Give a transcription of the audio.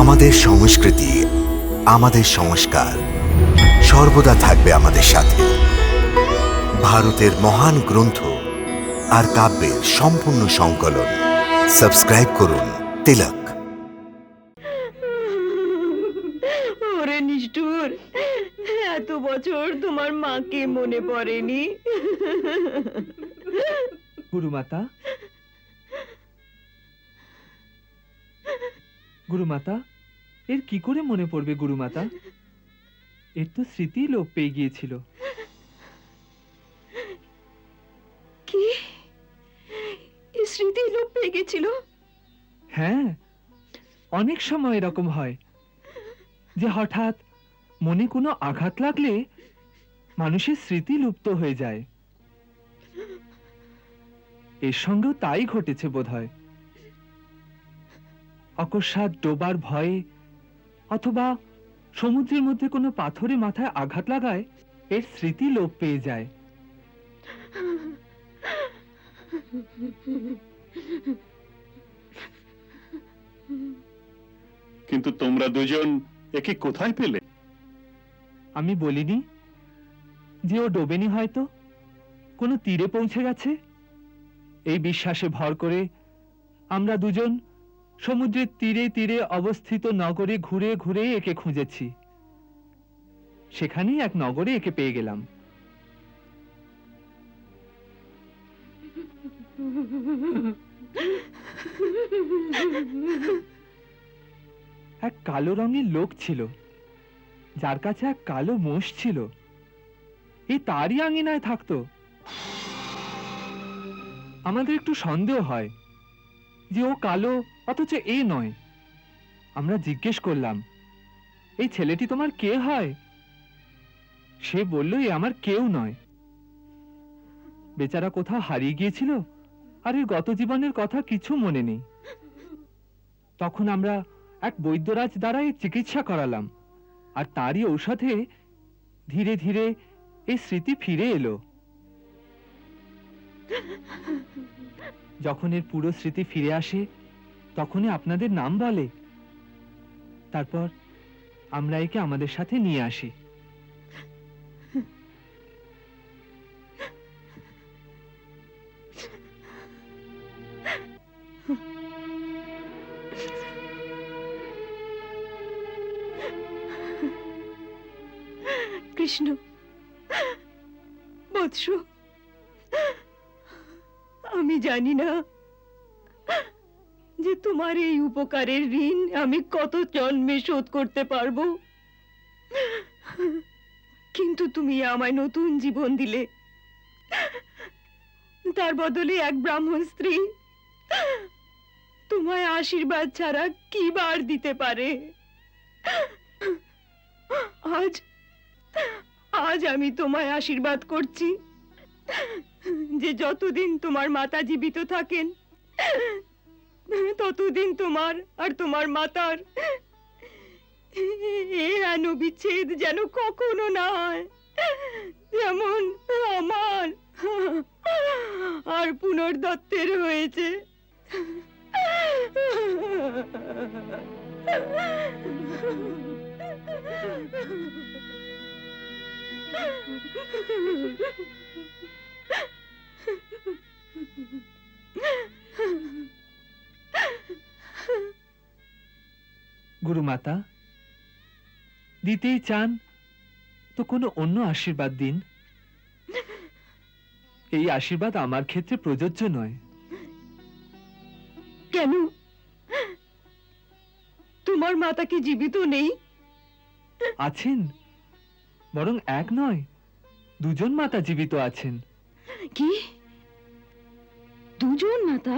আমাদের সংস্কৃতি আমাদের সংস্কার সর্বদা থাকবে আমাদের সাথে। ভারতের মহান গ্রন্থ আর কাব্যের সম্পূর্ণ সংকলন। সাবস্ক্রাইব করুন তিলক। ওরে নিষ্ঠুর এত বছর তোমার মাকে মনে পড়েনি? গুরুমাতা গুরুমাতা এর কি করে মনে পড়বে গুরুমাতা? এর তো স্মৃতি লোপ পেয়ে গিয়েছিল। কি? স্মৃতি লোপ পেয়ে গেছিল হ্যাঁ অনেক সময় এরকম হয় যে হঠাৎ মনে কোনো আঘাত লাগলে মানুষের স্মৃতি লুপ্ত হয়ে যায়। এর সঙ্গেও তাই ঘটেছে বোধহয়। অকস্মাৎ ডোবার ভয়ে অথবা সমুদ্রের মধ্যে কোনো পাথরে মাথায় আঘাত লাগায় এর স্মৃতি লোপ পেয়ে যায়। কিন্তু তোমরা দুজন একে কোথায় পেলে? আমি বলিনি যে ও ডোবেনি হয়তো। কোনো তীরে পৌঁছে গেছে? এই বিশ্বাসে ভর করে আমরা দুজন সমুদ্রের তীরে তীরে অবস্থিত নগরে ঘুরে ঘুরে একে খুঁজেছি। সেখানেই এক নগরে একে পেয়ে গেলাম। এক কালো রঙের লোক ছিল, যার কাছে এক কালো মোষ ছিল। এই তারই আঙিনায় থাকতো। আমাদের একটু সন্দেহ হয়। যে ও কালো, অথচ এ নয়। আমরা জিজ্ঞেস করলাম, এই ছেলেটি তোমার কে হয়? সে বলল, এ আমার কেউ নয়। বেচারা কোথাও হারিয়ে গিয়েছিল, আর এর গত জীবনের কথা কিছু মনে নেই। তখন আমরা এক বৈদ্যরাজ দ্বারা চিকিৎসা করালাম, আর তারই ঔষধে ধীরে ধীরে এই স্মৃতি ফিরে এলো। যখন এর পুরো স্মৃতি ফিরে আসে, তখনই আপনাদের নাম বলে। তারপর আমরা একে আমাদের সাথে নিয়ে আসি। কৃষ্ণ, বৎস। আমি জানি না যে তোমার এই উপকারের ঋণ আমি কত জন্মে শোধ করতে পারব। কিন্তু তুমি আমায় নতুন জীবন দিলে। তার বদলে এক ব্রাহ্মণ স্ত্রী। তোমায় আশীর্বাদ ছাড়া কি বার দিতে পারে? আজ আজ আমি তোমায় আশীর্বাদ করছি। যে যতদিন তোমার মাতা জীবিত থাকেন, ততদিন তোমার আর তোমার মাতার এ বিচ্ছেদ যেন কখনো না হয়, যেমন আমার আর পুনর্দত্তের হয়েছে। গুরুমাতা দিতেই চান তো কোনো অন্য আশীর্বাদ দিন। এই আশীর্বাদ আমার ক্ষেত্রে প্রযোজ্য নয়। কেন? তোমার মাতা কি জীবিত নেই? আছেন বরং এক নয় দুজন মাতা জীবিত আছেন। কি? দুজন মাতা?